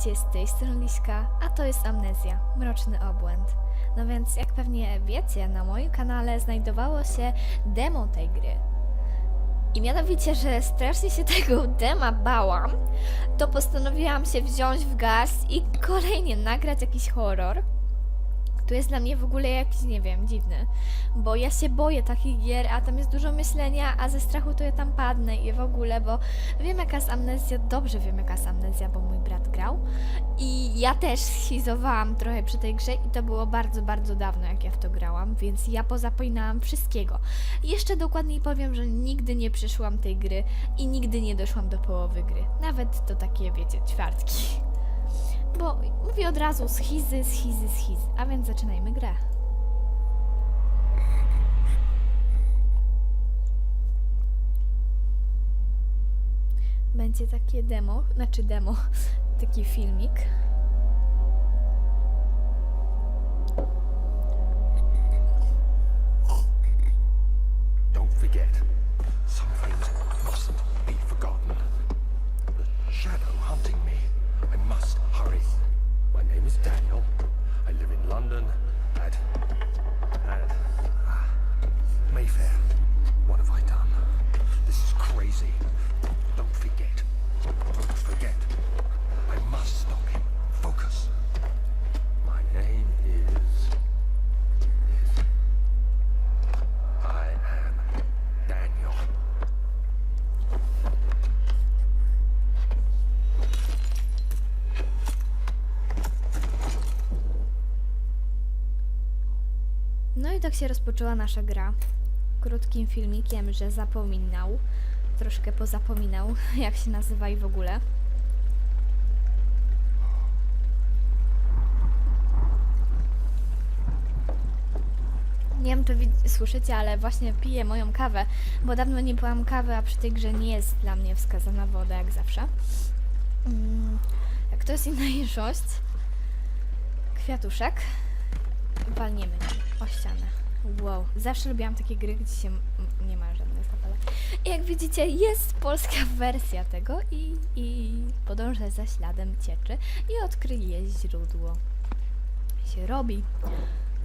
Witajcie z tej strony Liśka, a to jest Amnezja, Mroczny Obłęd. No więc jak pewnie wiecie, na moim kanale znajdowało się demo tej gry. I mianowicie, że strasznie się tego dema bałam, to postanowiłam się wziąć w gaz i kolejnie nagrać jakiś horror. To jest dla mnie w ogóle jakiś, nie wiem, dziwny. Bo ja się boję takich gier, a tam jest dużo myślenia, a ze strachu to ja tam padnę i w ogóle, bo wiem jaka jest amnezja, dobrze wiem jaka jest amnezja, bo mój brat grał. I ja też schizowałam trochę przy tej grze i to było bardzo, bardzo dawno jak ja w to grałam, więc ja pozapominałam wszystkiego. Jeszcze dokładniej powiem, że nigdy nie przeszłam tej gry i nigdy nie doszłam do połowy gry. Nawet do takie, wiecie, ćwiartki. Bo mówię od razu schizy, schizy, schizy. A więc zaczynajmy grę. Będzie takie demo, znaczy demo, taki filmik. Don't forget, tak się rozpoczęła nasza gra. Krótkim filmikiem, że zapominał. Troszkę pozapominał, jak się nazywa i w ogóle. Nie wiem, czy słyszycie, ale właśnie piję moją kawę, bo dawno nie piłam kawy, a przy tej grze nie jest dla mnie wskazana woda, jak zawsze. Mm, jak to jest inna mniejszość, kwiatuszek, walniemy o ścianę. Wow, zawsze lubiłam takie gry, gdzie się nie ma żadnych zapalek. I jak widzicie, jest polska wersja tego i, i podążę za śladem cieczy i odkryję źródło. Się robi.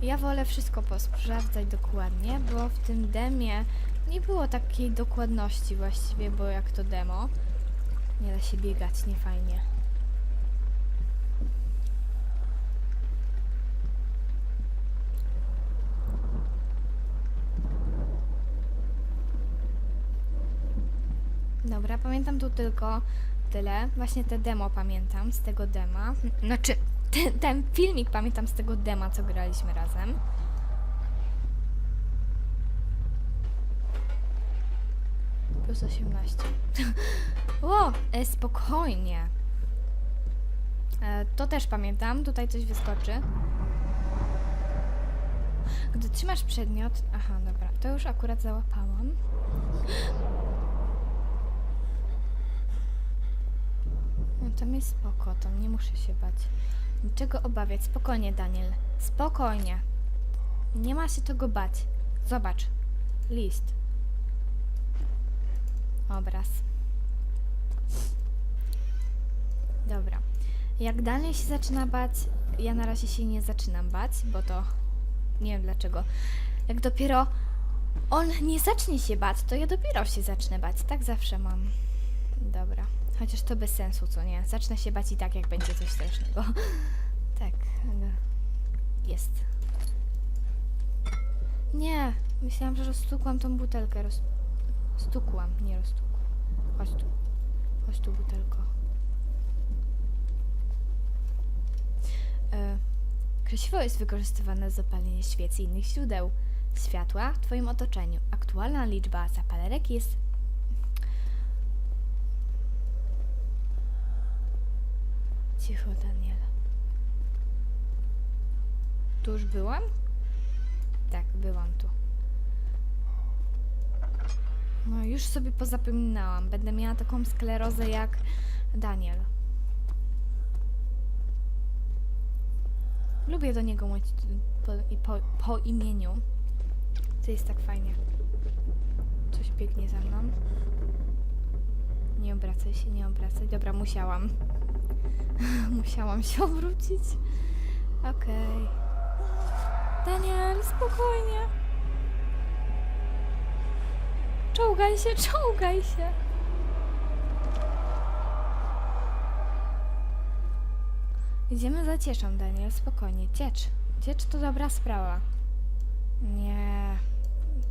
Ja wolę wszystko posprawdzać dokładnie, bo w tym demie nie było takiej dokładności właściwie, bo jak to demo, nie da się biegać, nie fajnie. Dobra, pamiętam tu tylko tyle. Właśnie te demo pamiętam z tego dema. Znaczy, ten, ten filmik pamiętam z tego dema, co graliśmy razem. Plus 18. o, e, spokojnie. E, to też pamiętam. Tutaj coś wyskoczy. Gdy trzymasz przedmiot... Aha, dobra. To już akurat załapałam. To mi spoko, to nie muszę się bać. Niczego obawiać. Spokojnie, Daniel. Spokojnie. Nie ma się czego bać. Zobacz. List. Obraz. Dobra. Jak Daniel się zaczyna bać, ja na razie się nie zaczynam bać, bo to nie wiem dlaczego. Jak dopiero on nie zacznie się bać, to ja dopiero się zacznę bać. Tak zawsze mam. Chociaż to bez sensu, co nie? Zacznę się bać i tak, jak będzie coś strasznego. tak, jest. Nie, myślałam, że rozstukłam tą butelkę. Roz... Stukłam, nie rozstukłam. Chodź tu. Chodź tu, butelko. E, jest wykorzystywane do zapalenia świec i innych źródeł światła w Twoim otoczeniu. Aktualna liczba zapalerek jest Cicho, Daniela. Tu już byłam? Tak, byłam tu. No, już sobie pozapominałam. Będę miała taką sklerozę jak Daniel. Lubię do niego mówić po, po, po imieniu. To jest tak fajnie. Coś biegnie za mną. Nie obracaj się, nie obracaj. Dobra, musiałam. Musiałam się obrócić. Okej. Daniel, spokojnie. Czołgaj się, czołgaj się. Idziemy za cieczą, Daniel, spokojnie. Ciecz. Ciecz to dobra sprawa. Nie.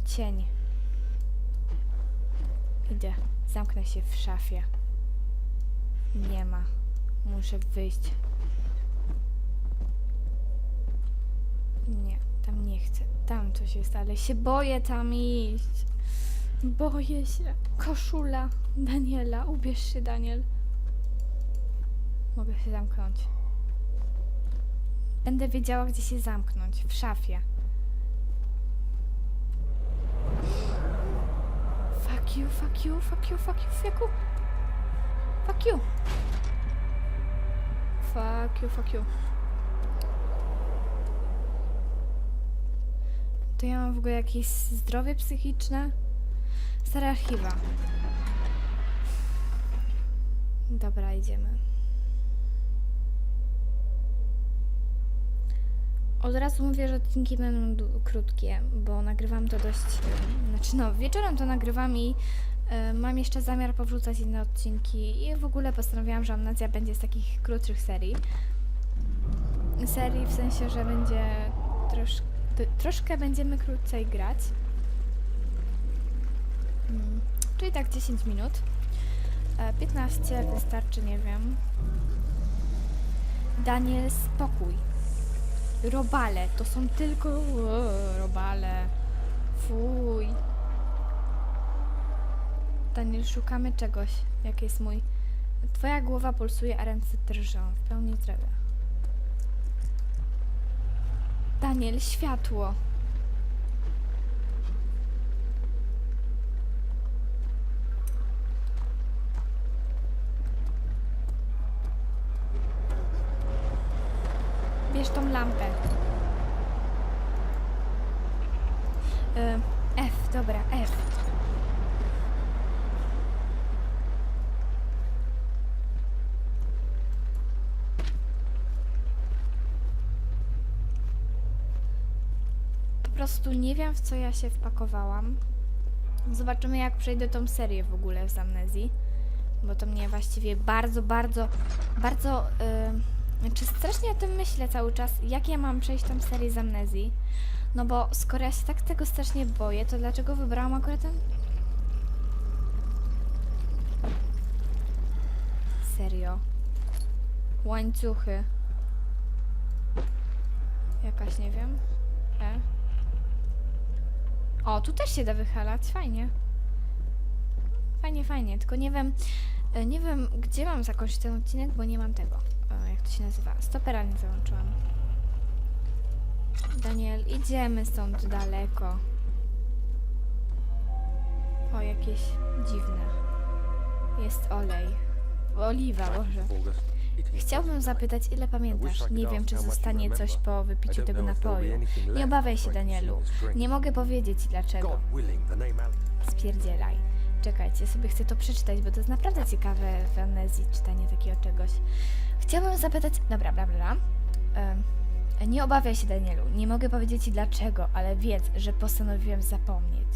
Cień. Idę. Zamknę się w szafie. Nie ma. Muszę wyjść. Nie, tam nie chcę. Tam coś jest, ale się boję tam iść. Boję się. Koszula Daniela. Ubierz się, Daniel. Mogę się zamknąć. Będę wiedziała, gdzie się zamknąć. W szafie. Fuck you, fuck you, fuck you, fuck you, fuck you. Fuck you. Fuck you, fuck you. To ja mam w ogóle jakieś zdrowie psychiczne? Stare archiwa. Dobra, idziemy. Od razu mówię, że odcinki będą krótkie, bo nagrywam to dość. Znaczy, no, wieczorem to nagrywam i mam jeszcze zamiar powrzucać inne odcinki. I w ogóle postanowiłam, że Amnezja będzie z takich krótszych serii. Serii w sensie, że będzie trosz, troszkę będziemy krócej grać. Mm, czyli tak 10 minut. E, 15 wystarczy, nie wiem. Daniel, spokój. Robale, to są tylko o, robale. Fuj. Daniel, szukamy czegoś. Jak jest mój. Twoja głowa pulsuje, a ręce drżą. W pełni zdrowia. Daniel, światło. Bierz tą lampę. Y, F, dobra, F. Po prostu nie wiem, w co ja się wpakowałam. Zobaczymy, jak przejdę tą serię w ogóle z amnezji. Bo to mnie właściwie bardzo, bardzo, bardzo... Yy, czy strasznie o tym myślę cały czas, jak ja mam przejść tą serię z amnezji. No bo skoro ja się tak tego strasznie boję, to dlaczego wybrałam akurat ten... Serio. Łańcuchy. Jakaś, nie wiem. E. O, tu też się da wychalać, fajnie. Fajnie, fajnie, tylko nie wiem, e, nie wiem, gdzie mam zakończyć ten odcinek, bo nie mam tego. E, jak to się nazywa? Stopera nie załączyłam. Daniel, idziemy stąd daleko. O, jakieś dziwne. Jest olej. Oliwa, Boże. Chciałbym zapytać, ile pamiętasz. Nie wiem, czy zostanie coś po wypiciu tego napoju. Nie obawiaj się, Danielu. Nie mogę powiedzieć dlaczego. Spierdzielaj. Czekajcie, sobie chcę to przeczytać, bo to jest naprawdę ciekawe w amnezji czytanie takiego czegoś. Chciałabym zapytać... Dobra, bla, bla, bla. Nie obawiaj się, Danielu. Nie mogę powiedzieć ci dlaczego, ale wiedz, że postanowiłem zapomnieć.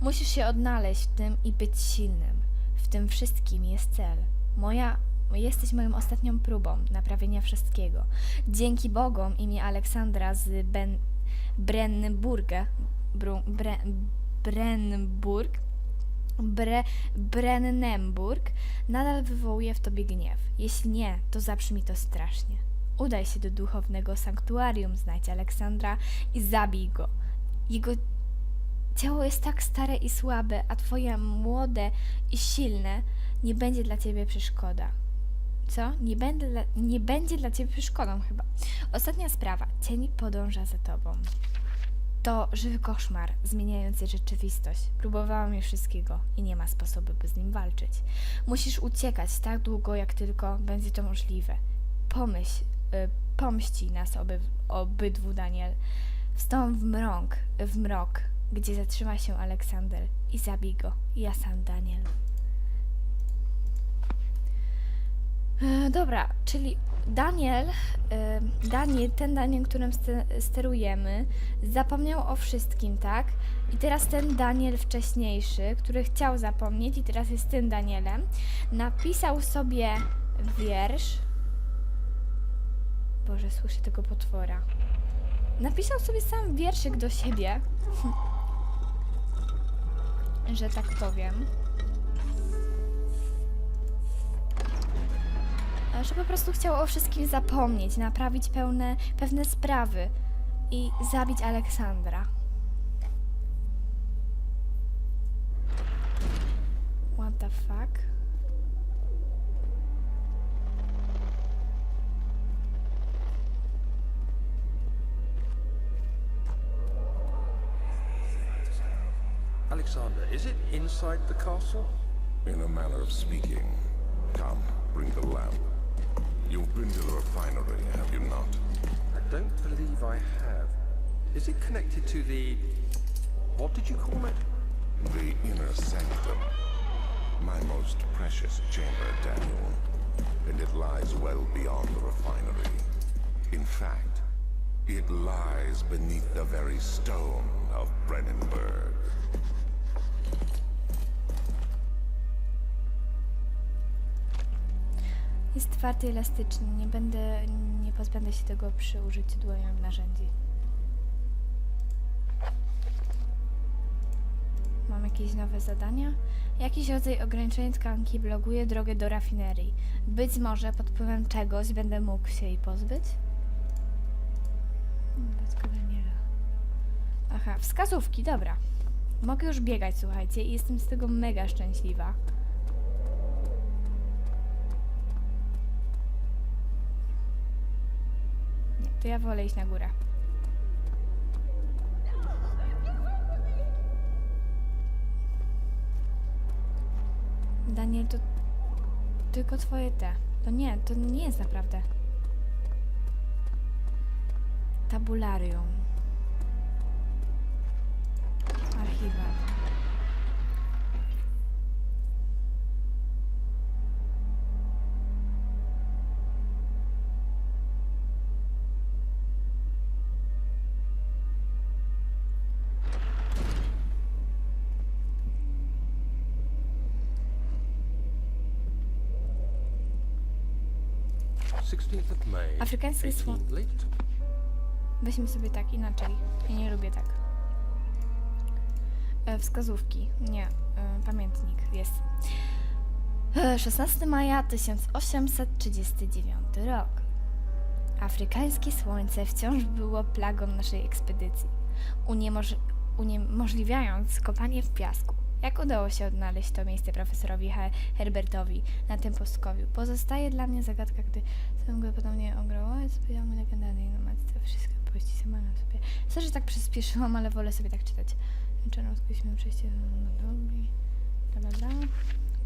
Musisz się odnaleźć w tym i być silnym. W tym wszystkim jest cel. Moja... Jesteś moją ostatnią próbą naprawienia wszystkiego. Dzięki Bogom imię Aleksandra z ben... Brennburga... Bru... Bre... Brennburg Bre, Brennenburg nadal wywołuje w tobie gniew. Jeśli nie, to zabrzmi to strasznie. Udaj się do duchownego sanktuarium, znajdź Aleksandra i zabij go. Jego ciało jest tak stare i słabe, a twoje młode i silne nie będzie dla ciebie przeszkoda. Co? Nie, będę dla, nie będzie dla ciebie przeszkodą chyba. Ostatnia sprawa. Cień podąża za tobą. To żywy koszmar, zmieniający rzeczywistość. Próbowałam już wszystkiego i nie ma sposobu, by z nim walczyć. Musisz uciekać tak długo, jak tylko będzie to możliwe. Pomyśl, y, pomści nas oby, obydwu, Daniel. Wstąp w mrok, w mrok, gdzie zatrzyma się Aleksander i zabij go. Ja sam, Daniel. E, dobra, czyli Daniel, e, Daniel, ten Daniel, którym ste- sterujemy, zapomniał o wszystkim, tak? I teraz ten Daniel wcześniejszy, który chciał zapomnieć i teraz jest tym Danielem, napisał sobie wiersz. Boże, słyszę tego potwora. Napisał sobie sam wierszyk do siebie, że tak powiem. Że po prostu chciał o wszystkim zapomnieć, naprawić pełne, pewne sprawy i zabić Aleksandra. What the fuck? Alexander, is it inside the castle? In a manner of speaking. Come, bring the lamp. You've been to the refinery, have you not? I don't believe I have. Is it connected to the. What did you call it? The inner sanctum. My most precious chamber, Daniel. And it lies well beyond the refinery. In fact, it lies beneath the very stone of Brennenburg. Jest twardy i elastyczny. Nie będę, nie pozbędę się tego przy użyciu dłonią narzędzi. Mam jakieś nowe zadania? Jakiś rodzaj ograniczenia tkanki blokuje drogę do rafinerii. Być może pod wpływem czegoś będę mógł się jej pozbyć? Aha, wskazówki, dobra. Mogę już biegać, słuchajcie, i jestem z tego mega szczęśliwa. To ja wolę iść na górę. Daniel, to tylko twoje te. To nie, to nie jest naprawdę. Tabularium. Archiwa. Afrykańskie sło- 18 late. Weźmy sobie tak inaczej. Ja nie lubię tak. E, wskazówki. Nie. E, pamiętnik. Jest. E, 16 maja 1839 rok. Afrykańskie słońce wciąż było plagą naszej ekspedycji, uniemoż uniemożliwiając kopanie w piasku. Jak udało się odnaleźć to miejsce profesorowi He Herbertowi na tym pustkowiu? Pozostaje dla mnie zagadka, gdy sam go podobnie ograło, jest powiedziałam legendarnej na matce wszystkie opowieści sama na sobie. Sorry, że tak przyspieszyłam, ale wolę sobie tak czytać. Wieczorem skróciliśmy przejście do drogi, bla bla bla.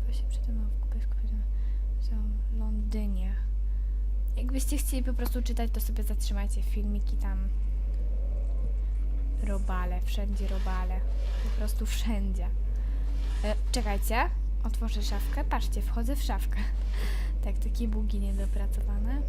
Chyba się przy tym w kupę w Londynie. Jakbyście chcieli po prostu czytać, to sobie zatrzymajcie filmiki tam. Robale, wszędzie robale. Po prostu wszędzie. E, czekajcie, otworzę szafkę. Patrzcie, wchodzę w szafkę. Tak, takie bugi niedopracowane.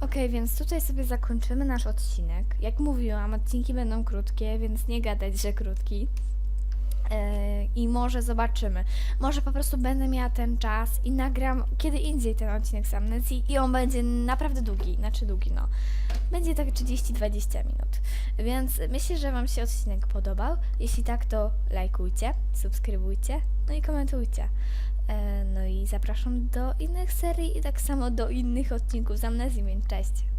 Okej, więc tutaj sobie zakończymy nasz odcinek. Jak mówiłam, odcinki będą krótkie, więc nie gadać, że krótki. Yy, I może zobaczymy. Może po prostu będę miała ten czas i nagram kiedy indziej ten odcinek z amnezji i on będzie naprawdę długi, znaczy długi, no. Będzie tak 30-20 minut. Więc myślę, że Wam się odcinek podobał. Jeśli tak, to lajkujcie, subskrybujcie, no i komentujcie. E, No i zapraszam do innych serii i tak samo do innych odcinków z amnezji, cześć!